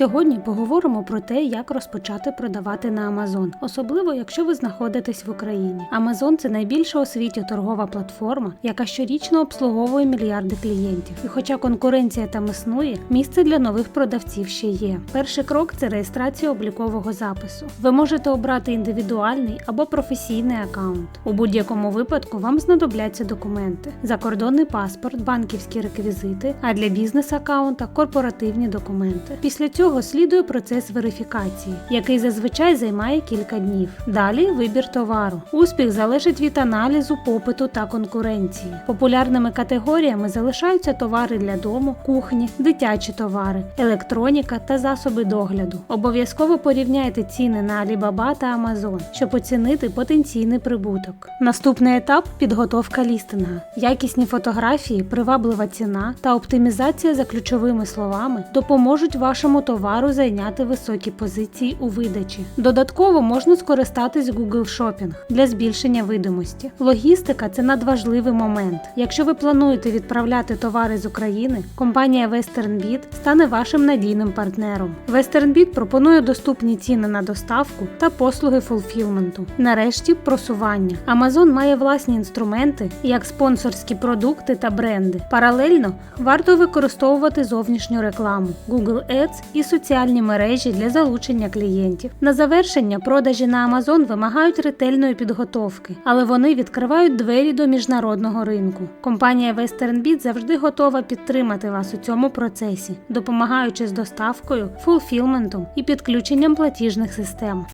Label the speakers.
Speaker 1: Сьогодні поговоримо про те, як розпочати продавати на Amazon, особливо якщо ви знаходитесь в Україні. Amazon – це найбільша у світі торгова платформа, яка щорічно обслуговує мільярди клієнтів. І хоча конкуренція там існує, місце для нових продавців ще є. Перший крок це реєстрація облікового запису. Ви можете обрати індивідуальний або професійний аккаунт. У будь-якому випадку вам знадобляться документи: закордонний паспорт, банківські реквізити, а для бізнес-аккаунта корпоративні документи. Після цього слідує процес верифікації, який зазвичай займає кілька днів. Далі вибір товару. Успіх залежить від аналізу, попиту та конкуренції. Популярними категоріями залишаються товари для дому, кухні, дитячі товари, електроніка та засоби догляду. Обов'язково порівняйте ціни на Alibaba та Amazon, щоб оцінити потенційний прибуток. Наступний етап підготовка лістинга. Якісні фотографії, приваблива ціна та оптимізація за ключовими словами допоможуть вашому товару зайняти високі позиції у видачі. Додатково можна скористатись Google Shopping для збільшення видимості. Логістика це надважливий момент. Якщо ви плануєте відправляти товари з України, компанія WesternBit стане вашим надійним партнером. WesternBit пропонує доступні ціни на доставку та послуги фулфілменту. Нарешті просування. Amazon має власні інструменти, як спонсорські продукти та бренди. Паралельно варто використовувати зовнішню рекламу, Google Ads і соціальні мережі для залучення клієнтів. На завершення продажі на Amazon вимагають ретельної підготовки, але вони відкривають двері до міжнародного ринку. Компанія WesternBit завжди готова підтримати вас у цьому процесі, допомагаючи з доставкою, фулфілментом і підключенням платіжних систем.